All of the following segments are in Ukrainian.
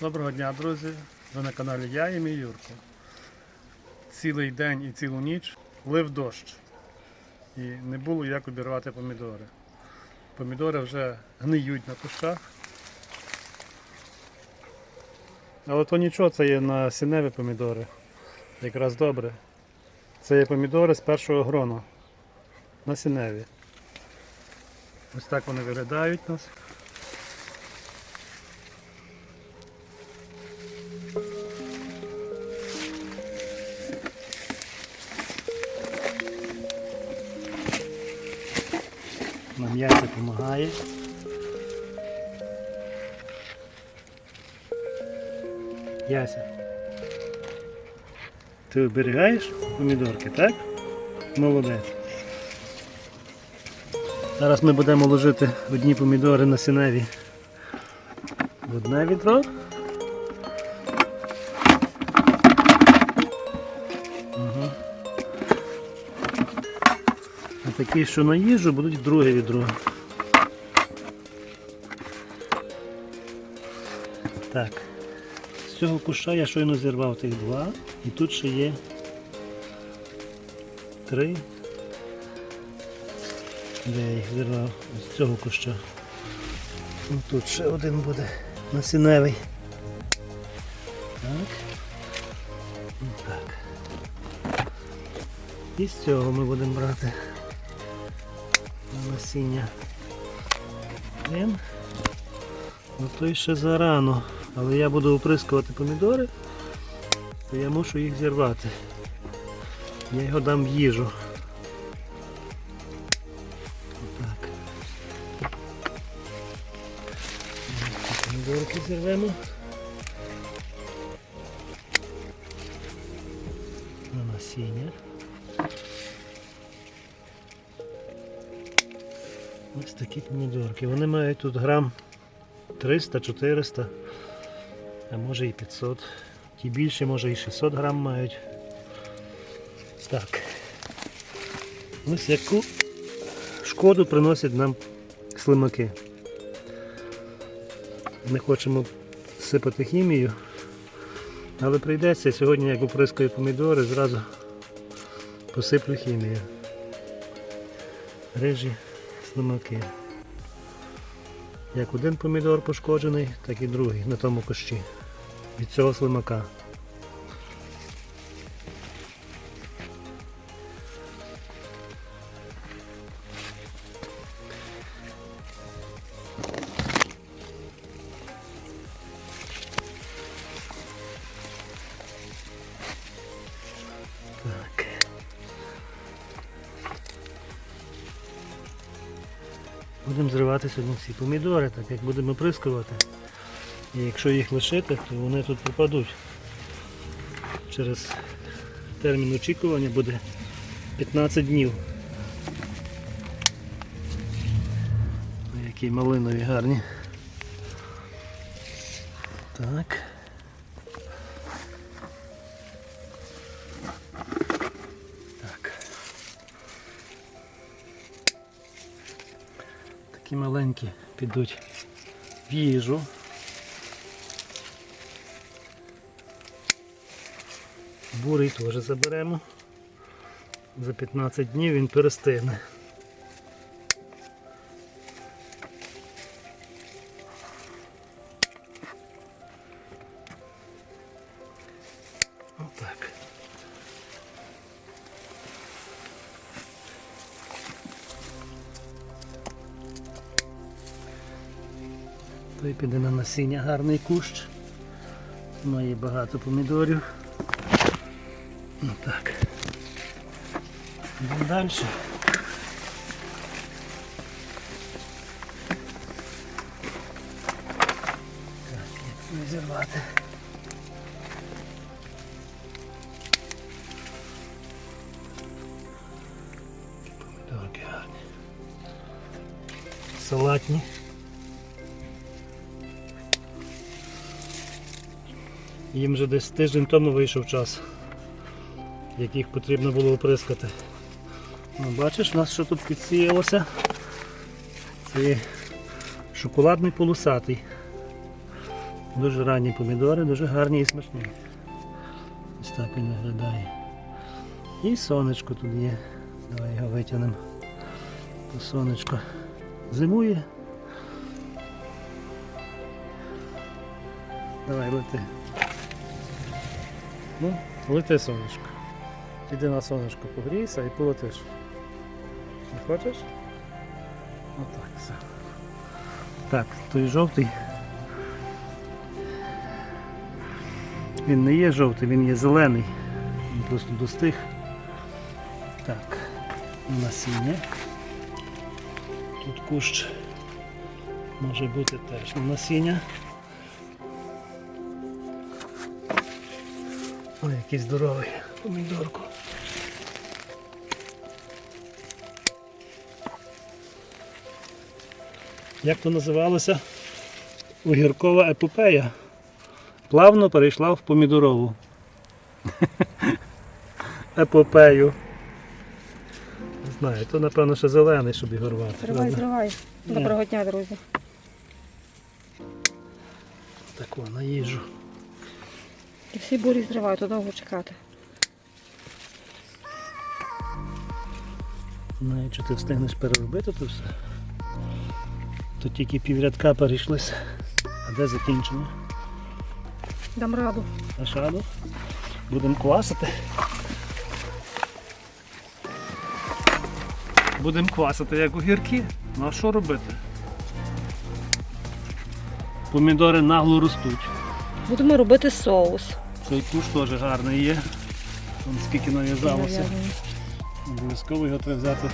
Доброго дня, друзі! Ви на каналі Я і мій Юрко. Цілий день і цілу ніч лив дощ. І не було як обірвати помідори. Помідори вже гниють на кущах. Але то нічого, це є насінневі помідори. Якраз добре. Це є помідори з першого грону. Насінневі. Ось так вони виглядають нас. Яся. Ти оберігаєш помідорки, так? Молодець. Зараз ми будемо ложити одні помідори на сіневі в одне відро. Ага. А такі, що на їжу, будуть в друге відро. Так. Цього куша я щойно зірвав тих два. І тут ще є три. Де я їх зірвав? З цього куща. Ну, тут ще один буде насінневий. Так. Ну, так. І з цього ми будемо брати насіння. Він. Ну той ще зарано. Але я буду оприскувати помідори, то я мушу їх зірвати. Я його дам в їжу. Так. Помідорки зірвемо. На насіння. Ось такі помідорки. Вони мають тут грам 300-400, а може і 500. Ті більше, може і 600 грам мають. Так. Ось яку шкоду приносять нам слимаки. Ми хочемо сипати хімію, але прийдеться сьогодні, як оприскаю помідори, зразу посиплю хімію. Рижі слимаки. Як один помідор пошкоджений, так і другий на тому кущі. Від цього слимака. Будемо зривати сьогодні всі помідори, так як будемо прискувати. І якщо їх лишити, то вони тут пропадуть. Через термін очікування буде 15 днів. Ой, Які малинові гарні. Так. Такі маленькі підуть в їжу. Бурий теж заберемо. За 15 днів він перестигне. Отак. Той піде на насіння гарний кущ. Має багато помідорів. Ну так. Йдемо далі. Так, зірвати. Помідорки. Салатні. Їм вже десь тиждень тому вийшов час, яких потрібно було оприскати. Ну, бачиш, у нас що тут підсіялося? Це шоколадний полосатий. Дуже ранні помідори, дуже гарні і смачні. Ось так він виглядає. І сонечко тут є. Давай його витягнемо. То сонечко зимує. Давай лети. Ну, лети сонечко. Іди на сонечко погрійся і полетиш. Не хочеш? Отак все. Так, той жовтий. Він не є жовтий, він є зелений. Він просто достиг. Так, насіння. Тут кущ може бути теж на насіння. Ой, який здоровий помідорку. Як то називалося? Огіркова епопея. Плавно перейшла в помідорову. Епопею. Не знаю, то напевно ще зелений, щоб його рвати. Зривай, зривай. Доброго дня, друзі. Так о, на їжу. І всі бурі зривають, то довго чекати. Знаю, чи ти встигнеш переробити то все. То тільки піврядка перейшлися. А де закінчення? Дам раду. На шаду. Будемо квасити. Будемо квасити як огірки. Ну а що робити? Помідори нагло ростуть. Будемо робити соус. Цей куш теж гарний є. Вон скільки нав'язалося. Обов'язково його треба взяти.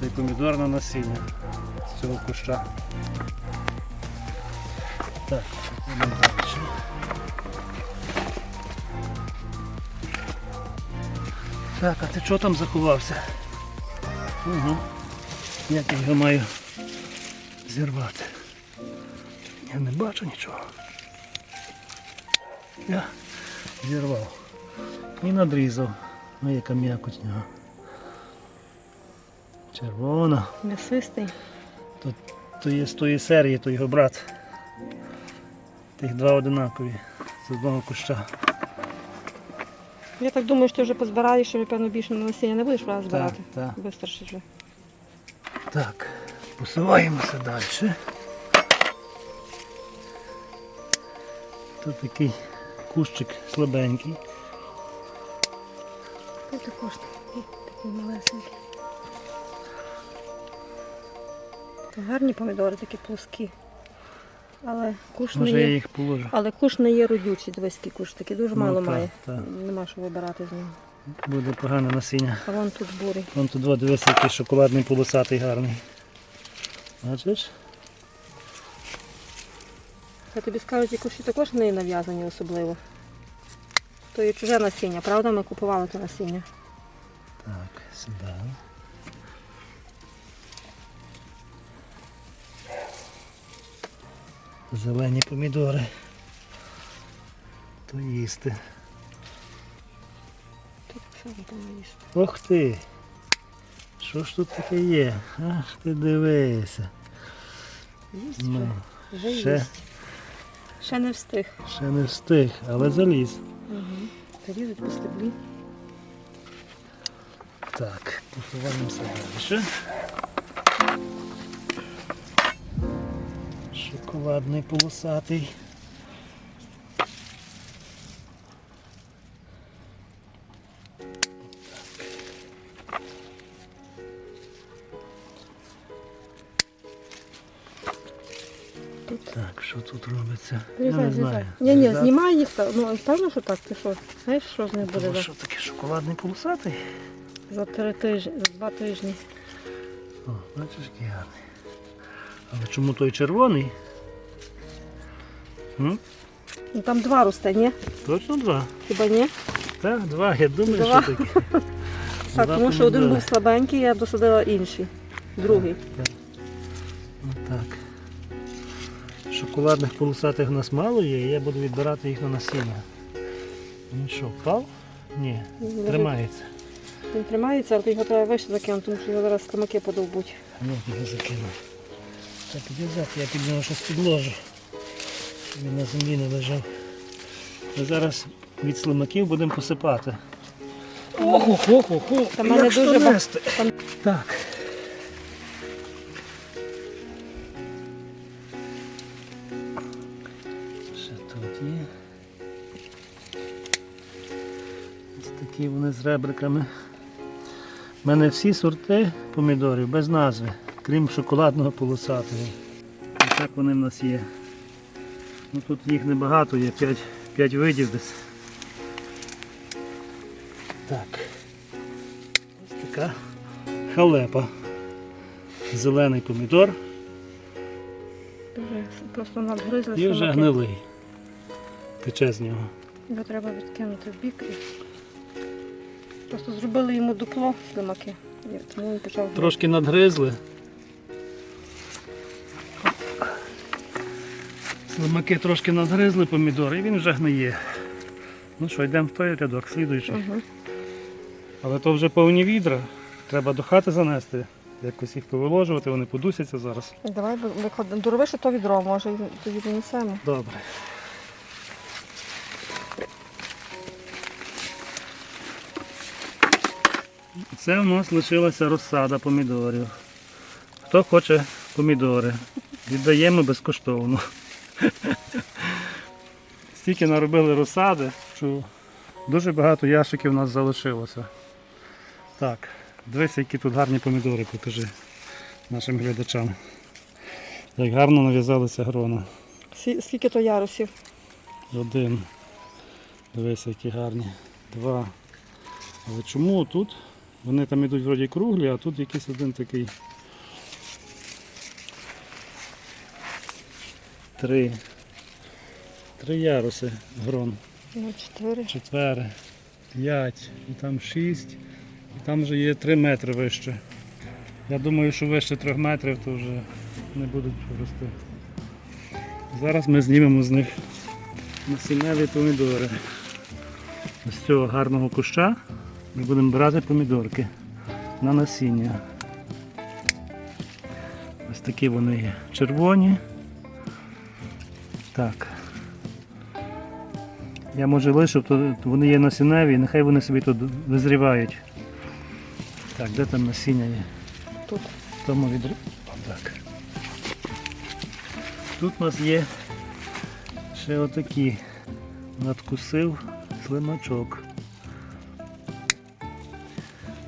Цей помідор на насіння цього куща. Так, далі. Так, а ти чого там заховався? Угу. Як я його маю зірвати? Я не бачу нічого. Я зірвав. І надрізав. Ну яка м'якоть нього. Червона. М'ясистий. То, то є з тої серії, то його брат. Тих два одинакові з одного куща. Я так думаю, що ти вже позбираєш, що, певно, більше на насіння не будеш брати збирати. так. Вистачить вже. Так, посуваємося далі. Тут такий кущик слабенький. Тут також такий, такий малесенький. То гарні помідори, такі плоскі. Але куш не Може я є. їх положу. Але куш не є родючий, дивись, куш, такий дуже Ну, мало так, має. так. Нема що вибирати з нього. Буде погане насіння. А вон тут бурий. Вон тут два, дивися, який шоколадний полосатий гарний. Бачиш? Я тобі скажу, ці кущі також не нав'язані особливо. То є чуже насіння, правда? Ми купували те насіння. Так, сюди. Зелені помідори. То їсти. Ох ти! Що ж тут таке є? Ах ти дивися. Їсть Ну, вже. Ще. їсть. Ще не встиг. ще не встиг, але заліз. Угу. Різать по стеблі. Так, посуваємося далі. Шоколадний полосатий. Так, що тут робиться? Я не зрізай. знаю. Ні, ні, Зрізати? знімай їх. та- Ну, певно, що так, ти що? Знаєш, що з них буде за, що такий шоколадний полосатий? за три тижні, за два тижні. О, бачиш, який гарний. Але чому той червоний? М? Ну там два росте, ні? Точно два. Хіба ні? Так, два, я думаю, Два. що такі. Так, тому що один був слабенький, я досадила інший. Другий. Так. Отак. Шоколадних полосатих у нас мало є, і я буду відбирати їх на насіння. Він що, впав? Ні, Він тримається. Він тримається, але його треба вище закинути, тому що його зараз камаки подовбуть. Ну, його закинув. Так, підв'язати, я під нього щось підложу. Він на землі не лежав. Ми зараз від слимаків будемо посипати. Охо, хо, хо, хо. Та мене дуже Там- Так. Ще тут є. Ось такі вони з ребриками. У мене всі сорти помідорів без назви, крім шоколадного полосатого. І так вони в нас є. Ну, тут їх небагато, є 5, 5 видів десь. Так. Ось така халепа. Зелений помідор Дуже просто надгризли. і вже гнилий. Тече з нього. Його треба відкинути в бік. Просто зробили йому дупло слимаки. Трошки надгризли. Слимаки трошки надгризли помідор і він вже гниє. Ну що, йдемо в той рядок, слідуючий. Угу. Але то вже повні відра. Треба до хати занести. Якось їх повиложувати, вони подусяться зараз. Давай ви- виходимо. Дорови, що то відро, може, тоді донесемо. Добре. Це в нас лишилася розсада помідорів. Хто хоче помідори, віддаємо безкоштовно. Стільки наробили розсади, що дуже багато ящиків у нас залишилося. Так, дивися, які тут гарні помідори, покажи нашим глядачам. Як гарно нав'язалися грона. Скільки то ярусів? Один. Дивися, які гарні. Два. Але чому тут? Вони там йдуть вроді круглі, а тут якийсь один такий. Три. Три яруси грон. Ну, чотири. Четвере. П'ять. І там шість. І там вже є три метри вище. Я думаю, що вище трьох метрів то вже не будуть рости. Зараз ми знімемо з них насінневі помідори. З цього гарного куща ми будемо брати помідорки на насіння. Ось такі вони є. Червоні. Так. Я може лишу, то вони є насінневі, нехай вони собі тут визрівають. Так, де там насіння є? Тут. Тому відрі. Так. Тут у нас є ще отакі. Надкусив слимачок.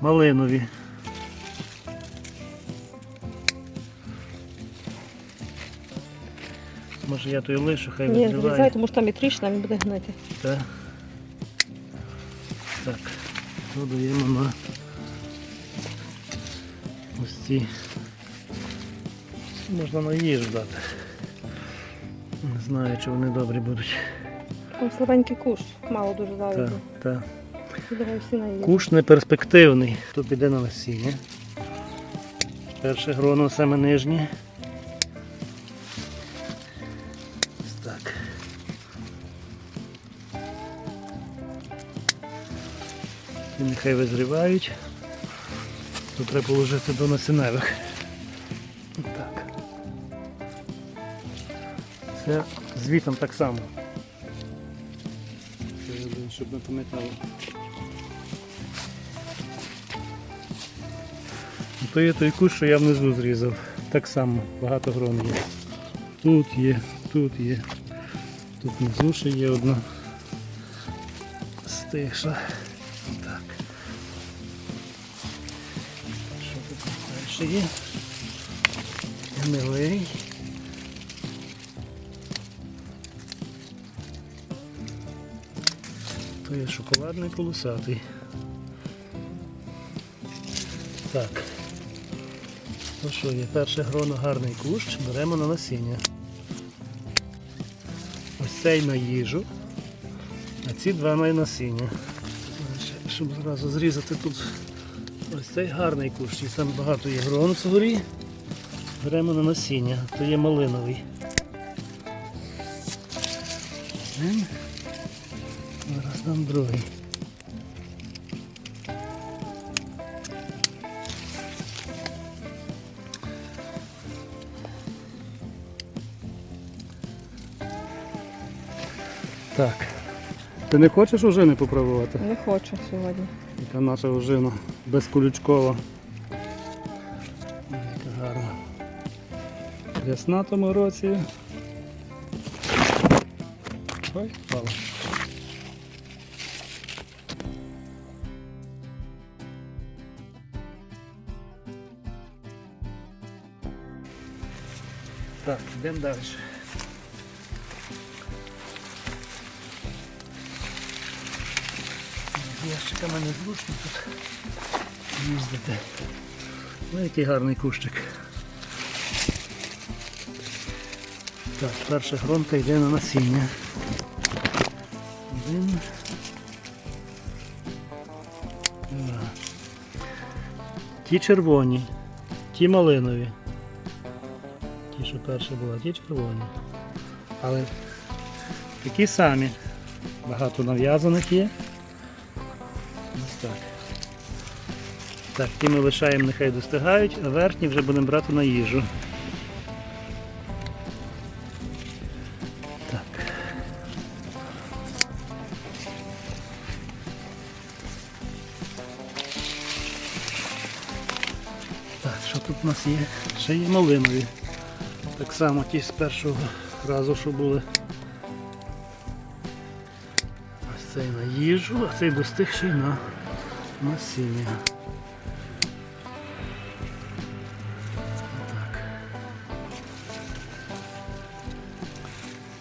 Малинові. Може я той лишу, хай Ні, визріває. тому що там і тріщина, він буде гнити. Так. Так. Додаємо на ось ці. Можна на їжу дати. Не знаю, чи вони добрі будуть. Там слабенький куш, мало дуже Так, так. Її. Куш не перспективний. То піде на насіння. Перше гроно саме нижнє. І нехай визрівають. Тут треба положити до насінневих. Так. Це звітом так само. Це щоб не пам'ятало. То є той кущ, що я внизу зрізав. Так само багато грон є. Тут є, тут є. Тут внизу ще є одна стиша. Є? Гнилий. То є шоколадний полосатий. Так. Ну що є, перше гроно гарний кущ, беремо на насіння. Ось цей на їжу, а ці два на насіння. Щоб зразу зрізати тут ось цей гарний кущ, і там багато є грон згорі. Беремо на насіння, то є малиновий. Один. Зараз дам другий. Так. Ти не хочеш ожини попробувати? Не хочу сьогодні. Яка наша ожина безкулючкова. Яка гарна. Весна тому році. Ой, впала. Так, йдемо далі. З ящиками незручно тут їздити. Ну, який гарний кущик. Так, перша гронка йде на насіння. Один. Два. Ті червоні, ті малинові. Ті, що перша була, ті червоні. Але такі самі. Багато нав'язаних є. Так, ті ми лишаємо, нехай достигають, а верхні вже будемо брати на їжу. Так. Так, що тут у нас є? Ще є малинові. Так само ті з першого разу, що були. Ось цей на їжу, а цей достиг ще й на насіння.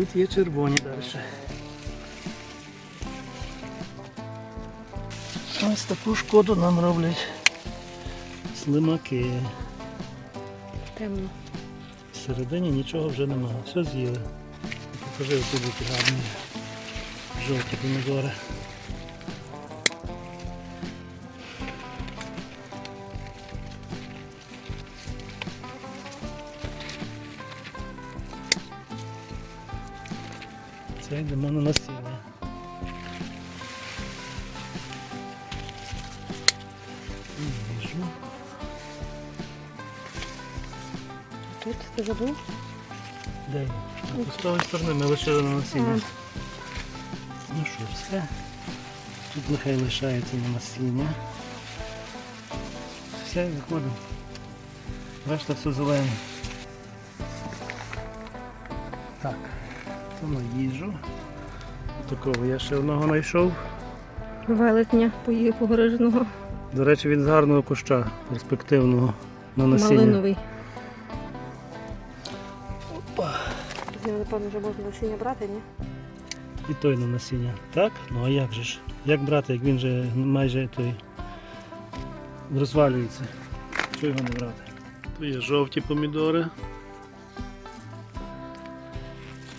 Тут є червоні далі. Ось таку шкоду нам роблять слимаки. Темно. Всередині нічого вже немає, все з'їли. Покажи ось тут які гарні жовті помідори. Йдемо на насіння. Їжу. Тут ти забув? Де? З тої сторони ми лишили на насіння. Ну що, все. Тут нехай лишається на насіння. Все, виходимо. Решта все зелене. Так, на їжу. Такого я ще одного знайшов. Велетня погриженого. До речі, він з гарного куща перспективного на насіння. Малиновий. Опа. З напевно, вже можна насіння брати, ні? І той на насіння. Так? Ну а як же ж? Як брати, як він же майже той розвалюється? Чого його не брати? Тут є жовті помідори.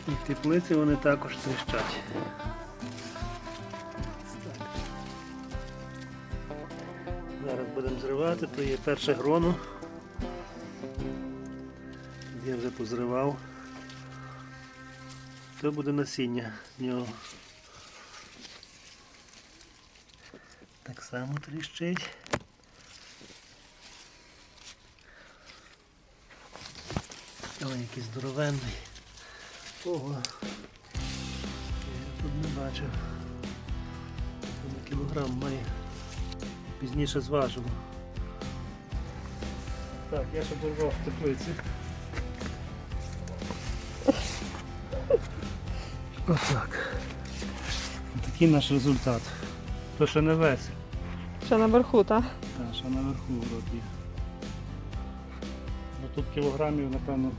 І теплиці вони також тріщать. Зараз будемо зривати, то є перше гроно. Я вже позривав. То буде насіння в нього. Так само тріщить. Ой, який здоровенний. Ого. Я тут не бачив. Він кілограм має. Пізніше зважимо. Так, я ще дорвав в теплиці. Отак. Такий наш результат. То ще не весь. Ще наверху, так? Та, ще наверху вроді. Ну тут кілограмів, напевно,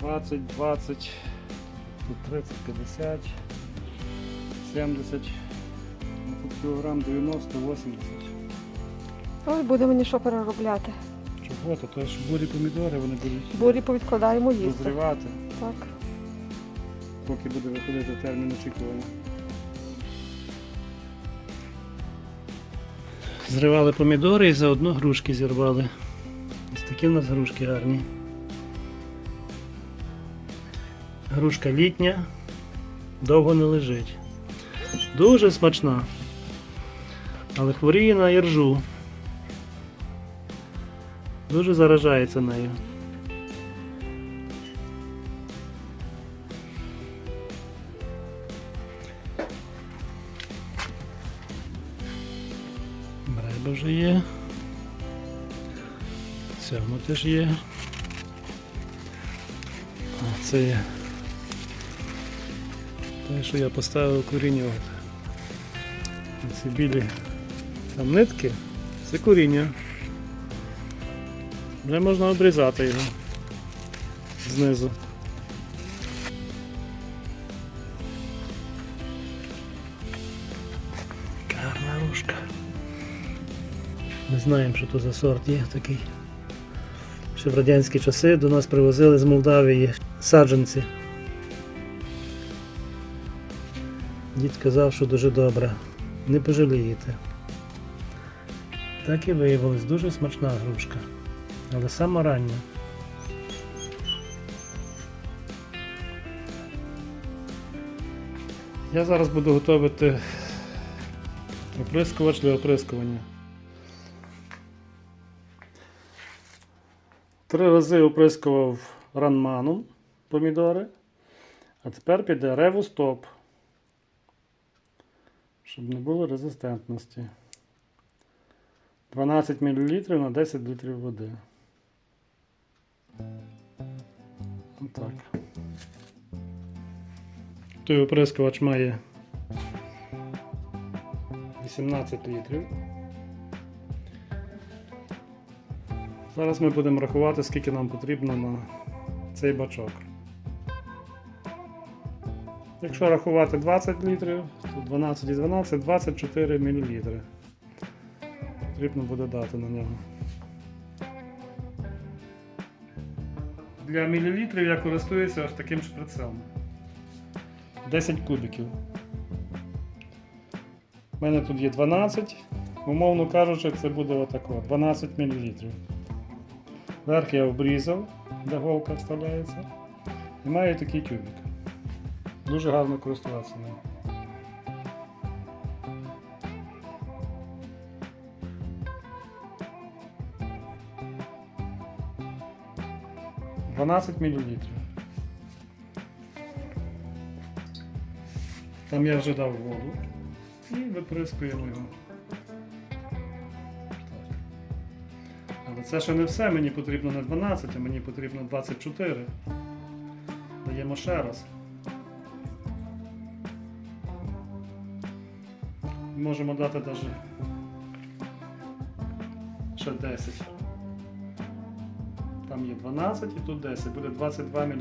20, 20, тут 30, 50, 70, ну, тут кілограм 90, 80. Ой, буде мені що переробляти. Чого? То, то ж бурі помідори вони будуть Бурі повідкладаємо їсти. дозрівати, Так. поки буде виходити термін очікування. Зривали помідори і заодно грушки зірвали. Ось такі в нас грушки гарні. грушка літня, довго не лежить. Дуже смачна, але хворіє на іржу. Дуже заражається нею. Бреба вже є. Цьому теж є. А це є. Те, що я поставив коріння. Ці білі там нитки, це коріння. Вже можна обрізати його знизу. Гарна рушка. Не знаємо, що то за сорт є такий. Ще в радянські часи до нас привозили з Молдавії саджанці. Дід казав, що дуже добре. Не пожалієте. Так і виявилось дуже смачна грушка. Але сама рання. Я зараз буду готувати оприскувач для оприскування. Три рази оприскував ранманом помідори, а тепер піде ревустоп, щоб не було резистентності. 12 мл на 10 літрів води. Отак. Той оприскувач має 18 літрів. Зараз ми будемо рахувати, скільки нам потрібно на цей бачок. Якщо рахувати 20 літрів, то 12 і 12 24 мл. Потрібно буде дати на нього. Для мілілітрів я користуюся ось таким шприцем. 10 кубиків. У мене тут є 12, умовно кажучи, це буде отако 12 мл. Верх я обрізав, де голка вставляється. І маю такий тюбик. Дуже гарно користуватися ним. Дванадцять мілілітрів. Там я вже дав воду і виприскуємо його. Але це ще не все, мені потрібно не 12, а мені потрібно 24. Даємо ще раз. Можемо дати навіть ще 10. Там є 12 і тут 10, буде 22 мл.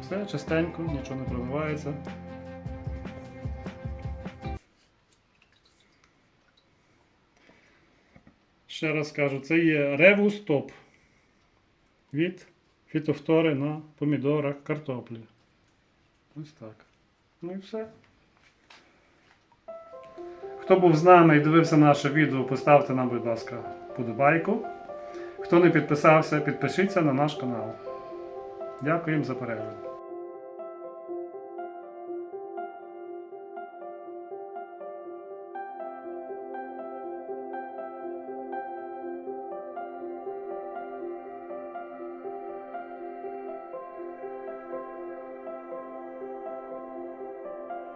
Все чистенько, нічого не проливається. Ще раз кажу, це є ревустоп від фітофтори на помідорах картоплі. Ось так. Ну і все. Хто був з нами і дивився наше відео, поставте нам, будь ласка, подобайку. Хто не підписався, підпишіться на наш канал. Дякуємо за перегляд.